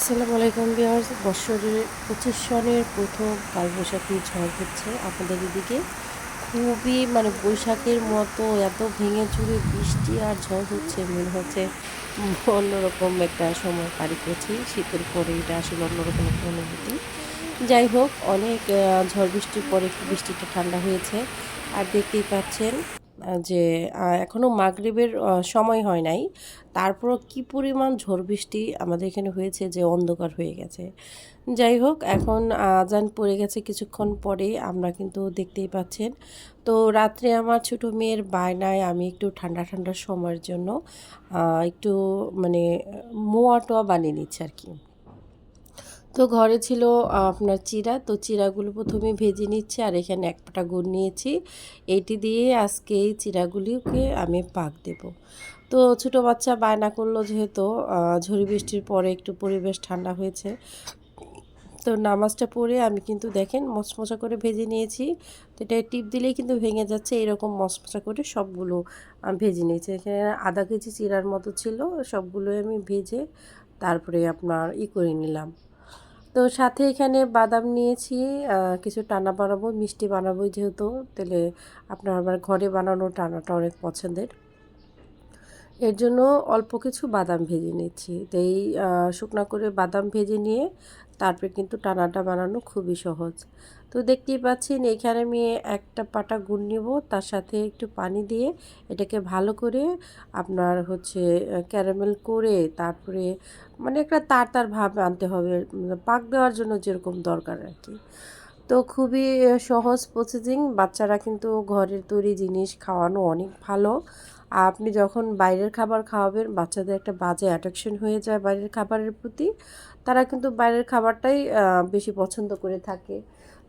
আসসালামু আলাইকুম বিয়ার্স বছরের পঁচিশ সনের প্রথম কালবৈশাখী ঝড় হচ্ছে আপনাদের এদিকে। খুবই মানে বৈশাখের মতো এত ভেঙে চুরে বৃষ্টি আর ঝড় হচ্ছে, মনে হচ্ছে অন্যরকম একটা সময় পারি করছি শীতের পরে এটা আসলে অন্যরকম একটা অনুভূতি। যাই হোক, অনেক ঝড় বৃষ্টির পরে বৃষ্টিটা ঠান্ডা হয়েছে। আর দেখতেই পাচ্ছেন যে এখনও এখনও মাগরিবের সময় হয় নাই। তারপরও কি পরিমাণ ঝড় বৃষ্টি আমাদের এখানে হয়েছে যে, অন্ধকার হয়ে গেছে। যাই হোক, এখন আজান পড়ে গেছে কিছুক্ষণ পরে আমরা কিন্তু দেখতেই পাচ্ছেন। তো রাত্রে আমার ছোট মেয়ের বায়নায় আমি একটু ঠান্ডা ঠান্ডা সময়ের জন্য একটু মানে মোয়া টোয়া বানিয়ে নিচ্ছি আর কি। তো ঘরে ছিল আপনার চিরা। তো চিরাগুলো প্রথমে ভেজে নিচ্ছি আর এখানে এক পাটা গুড় নিয়েছি। এইটি দিয়ে আজকে এই চিরাগুলিকে আমি পাক দেব। তো ছোটো বাচ্চা বায়না করল যেহেতু ঝড়ি বৃষ্টির পরে একটু পরিবেশ ঠান্ডা হয়েছে। তো নামাজটা পড়ে আমি কিন্তু দেখেন মচমচা করে ভেজে নিয়েছি। তো এটা টিপ দিলেই কিন্তু ভেঙে যাচ্ছে, এরকম মচমচা করে সবগুলো ভেজে নিয়েছি। এখানে আধা কেজি চিরার মতো ছিল, সবগুলোই আমি ভেজে তারপরে আপনার ই করে নিলাম। তো সাথে এখানে বাদাম নিয়েছি কিছু টানা বানাবো, মিষ্টি বানাবো যেহেতু, তাহলে আপনার আমার ঘরে বানানো টানাটা অনেক পছন্দের। এর জন্য অল্প কিছু বাদাম ভেজে নিচ্ছি। এই শুকনা করে বাদাম ভেজে নিয়ে তারপরে কিন্তু টানাটা বানানো খুবই সহজ। তো দেখতেই পাচ্ছেন, এখানে আমি একটা পাটা গুড় নিব, তার সাথে একটু পানি দিয়ে এটাকে ভালো করে আপনার হচ্ছে ক্যারামেল করে তারপরে মানে একটা তার তার ভাব আনতে হবে মানে পাক দেওয়ার জন্য যেরকম দরকার আর কি। তো খুবই সহজ প্রসেসিং বাচ্চারা কিন্তু ঘরের তৈরি জিনিস খাওয়ানো অনেক ভালো। আর আপনি যখন বাইরের খাবার খাওয়াবেন, বাচ্চাদের একটা বাজে অ্যাট্রাকশন হয়ে যায় বাইরের খাবারের প্রতি। তারা কিন্তু বাইরের খাবারটাই বেশি পছন্দ করে থাকে।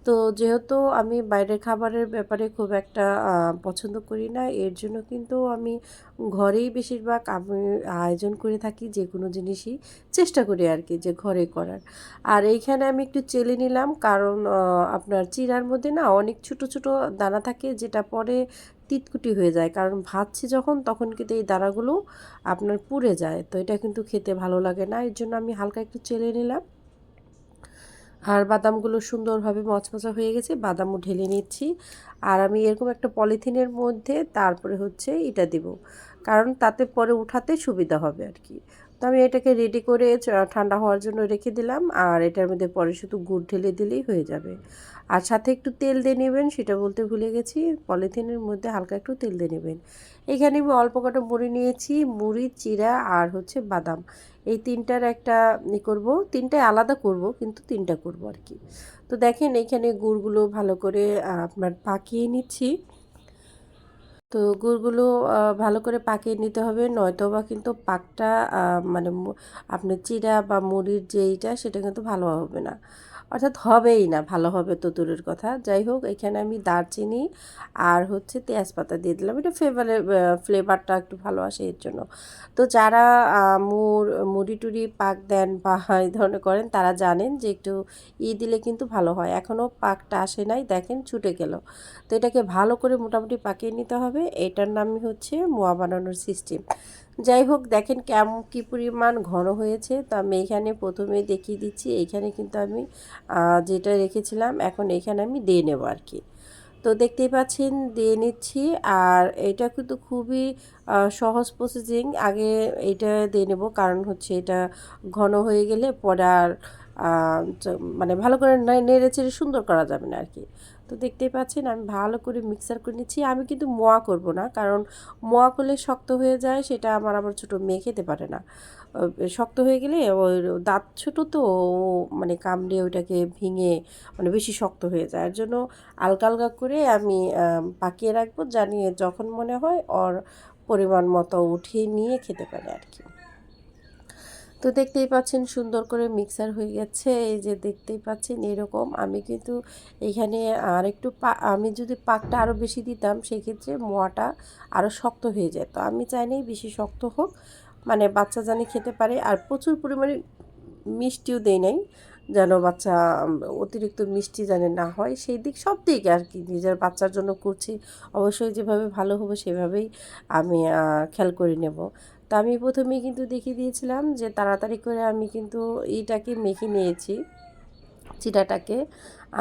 তো যেহেতু আমি বাইরের খাবারের ব্যাপারে খুব একটা পছন্দ করি না, এর জন্য কিন্তু আমি ঘরেই বেশিরভাগ আমি আয়োজন করে থাকি যে কোনো জিনিসই চেষ্টা করি আর কি যে ঘরে করার। আর এইখানে আমি একটু চেলে নিলাম, কারণ আপনার চিরার মধ্যে না অনেক ছোট ছোট দানা থাকে, যেটা পরে তিতকুটি হয়ে যায়। কারণ ভাজছি যখন, তখন কিন্তু এই দানাগুলো আপনার পুড়ে যায়। তো এটা কিন্তু খেতে ভালো লাগে না। এর জন্য আমি হালকা একটু চেলে নিলাম। আর বাদামগুলো সুন্দরভাবে মচমচা হয়ে গেছে, বাদামও ঢেলে নিচ্ছি। আর আমি এরকম একটা পলিথিনের মধ্যে তারপরে হচ্ছে এটা দেব। কারণ তাতে পরে উঠাতে সুবিধা হবে আর কি। তো আমি এটাকে রেডি করে ঠান্ডা হওয়ার জন্য রেখে দিলাম, আর এটার মধ্যে পরে শুধু গুড় ঢেলে দিলেই হয়ে যাবে। আর সাথে একটু তেল দিয়ে নেবেন, সেটা বলতে ভুলে গেছি, পলিথিনের মধ্যে হালকা একটু তেল দিয়ে নেবেন। এখানে আমি অল্প কটা মুড়ি নিয়েছি, মুড়ি চিরা আর হচ্ছে বাদাম। এই তিনটার একটা ই করব তিনটায় আলাদা করব, কিন্তু তিনটা করব আর কি। তো দেখেন এখানে গুড়গুলো ভালো করে আপনার পাকিয়ে নিচ্ছি। তো গুড়গুলো ভালো করে পাকিয়ে নিতে হবে। নয়তো বা কিন্তু পাকটা মানে আপনার চিরা বা মুড়ির যেইটা, সেটা কিন্তু ভালো হবে না। অর্থাৎ হবেই না, ভালো হবে তো দূরের কথা। যাই হোক, এখানে আমি দারচিনি আর হচ্ছে তেজপাতা দিয়ে দিলাম। এটা ফ্লেভারে ফ্লেভারটা একটু ভালো আসে এর জন্য। তো যারা মুড়, মুড়ি টুড়ি পাক দেন বা এই ধরনের করেন, তারা জানেন যে একটু ই দিলে কিন্তু ভালো হয়। এখনও পাকটা আসে নাই, দেখেন ছুটে গেল। তো এটাকে ভালো করে মোটামুটি পাকিয়ে নিতে হবে। এটার নামই হচ্ছে মোয়া বানানোর সিস্টেম যাই হোক, দেখেন কেমন কী পরিমাণ ঘন হয়েছে। তো আমি এখানে প্রথমে দেখিয়ে দিচ্ছি এইখানে কিন্তু আমি যেটা রেখেছিলাম, এখন এখানে আমি দিয়ে নেব আর কি তো দেখতেই পাচ্ছেন, দিয়ে নিচ্ছি। আর এটা কিন্তু খুবই সহজ প্রসেসিং আগে এইটা দিয়ে নেব, কারণ হচ্ছে এটা ঘন হয়ে গেলে পরে আর মানে ভালো করে নেড়ে চেড়ে সুন্দর করা যাবে না আর কি তো দেখতেই পাচ্ছেন, আমি ভালো করে মিক্সার করে নিচ্ছি। আমি কিন্তু মোয়া করব না, কারণ মোয়া করলে শক্ত হয়ে যায়, সেটা আমার আবার ছোটো মেয়ে খেতে পারে না। শক্ত হয়ে গেলে ওর দাঁত ছোটো তো মানে কামড়ে ওইটাকে ভেঙে মানে বেশি শক্ত হয়ে যায়। এর জন্য আলগা আলগা করে আমি পাকিয়ে রাখব, জানিয়ে যখন মনে হয় ওর পরিমাণ মতো উঠিয়ে নিয়ে খেতে পারে আর কি। তো দেখতেই পাচ্ছেন সুন্দর করে মিক্সার হয়ে গেছে। এই যে দেখতেই পাচ্ছেন এরকম। আমি কিন্তু এখানে আর একটু আমি যদি পাকটা আরও বেশি দিতাম, সেক্ষেত্রে মোয়াটা আরও শক্ত হয়ে যেত। আমি চাইনি বেশি শক্ত হোক মানে বাচ্চা জানি খেতে পারে। আর প্রচুর পরিমাণে মিষ্টিও দেই নাই, যেন বাচ্চা অতিরিক্ত মিষ্টি যেন না হয়। সেই দিক, সব দিক আর কি, নিজের বাচ্চার জন্য করছি। অবশ্যই যেভাবে ভালো হবে সেভাবেই আমি খেয়াল করে নেব। তো আমি প্রথমেই কিন্তু দেখিয়ে দিয়েছিলাম যে তাড়াতাড়ি করে আমি কিন্তু এইটাকে মেখে নিয়েছি চিটাটাকে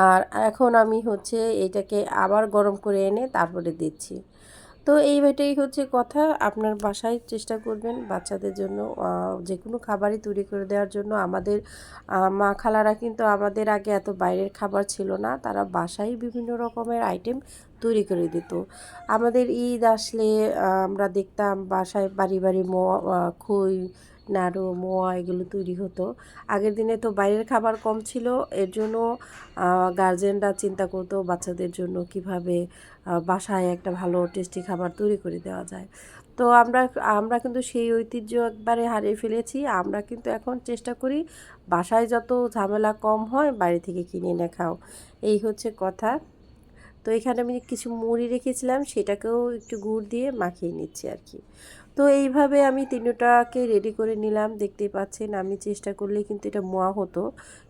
আর এখন আমি হচ্ছে এটাকে আবার গরম করে এনে তারপরে দিচ্ছি। তো এইটাই হচ্ছে কথা। আপনার বাসায় চেষ্টা করবেন বাচ্চাদের জন্য যে কোনো খাবারই তৈরি করে দেওয়ার জন্য। আমাদের মা খালারা কিন্তু আমাদের আগে এত বাইরের খাবার ছিল না, তারা বাসায় বিভিন্ন রকমের আইটেম তৈরি করে দিত। আমাদের ঈদ আসলে আমরা দেখতাম বাসায় বাড়ি বাড়ি খই, নাড়ু, মোয়া এগুলো তৈরি হতো। আগের দিনে তো বাইরের খাবার কম ছিল, এর জন্য গার্জেনরা চিন্তা করতো বাচ্চাদের জন্য কীভাবে বাসায় একটা ভালো টেস্টি খাবার তৈরি করে দেওয়া যায়। তো আমরা আমরা কিন্তু সেই ঐতিহ্য একবারে হারিয়ে ফেলেছি। আমরা কিন্তু এখন চেষ্টা করি বাসায় যত ঝামেলা কম হয় বাড়ি থেকে কিনে এনে খাও এই হচ্ছে কথা। তো এখানে আমি কিছু মুড়ি রেখেছিলাম, সেটাকেও একটু গুড় দিয়ে মাখিয়ে নিচ্ছি আর কি। তো এইভাবে আমি তিনটাকে রেডি করে নিলাম, দেখতেই পাচ্ছেন আমি চেষ্টা করলে কিন্তু এটা মোয়া হতো,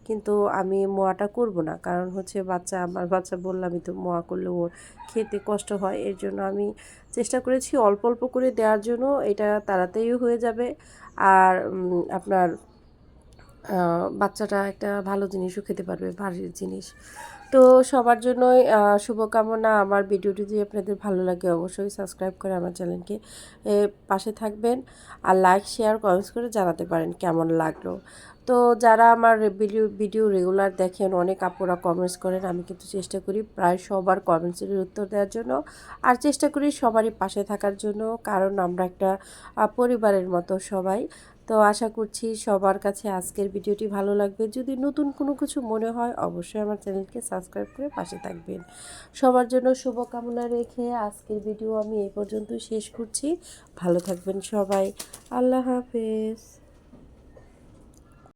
কিন্তু আমি মোয়াটা করব না, কারণ হচ্ছে বাচ্চা, আমার বাচ্চা বললামই তো মোয়া করলে ওর খেতে কষ্ট হয়, এর জন্য আমি চেষ্টা করেছি অল্প অল্প করে দেওয়ার জন্য, এটা তাড়াতাড়িও হয়ে যাবে। আর আপনার বাচ্চাটা একটা ভালো জিনিসও খেতে পারবে ভারীর জিনিস। তো সবার জন্যই শুভকামনা। আমার ভিডিওটি যদি আপনাদের ভালো লাগে, অবশ্যই সাবস্ক্রাইব করে আমার চ্যানেলকে পাশে থাকবেন। আর লাইক, শেয়ার, কমেন্টস করে জানাতে পারেন কেমন লাগল। তো যারা আমার ভিডিও ভিডিও রেগুলার দেখেন, অনেক আপুরা কমেন্টস করেন, আমি কিন্তু চেষ্টা করি প্রায় সবার কমেন্টসের উত্তর দেওয়ার জন্য। আর চেষ্টা করি সবারই পাশে থাকার জন্য, কারণ আমরা একটা পরিবারের মতো সবাই। তো আশা করছি সবার কাছে আজকের ভিডিওটি ভালো লাগবে। যদি নতুন কোনো কিছু মনে হয়, অবশ্যই আমার চ্যানেলকে সাবস্ক্রাইব করে পাশে থাকবেন। সবার জন্য শুভকামনা রেখে আজকের ভিডিও আমি এই পর্যন্ত শেষ করছি। ভালো থাকবেন সবাই। আল্লাহ হাফেজ।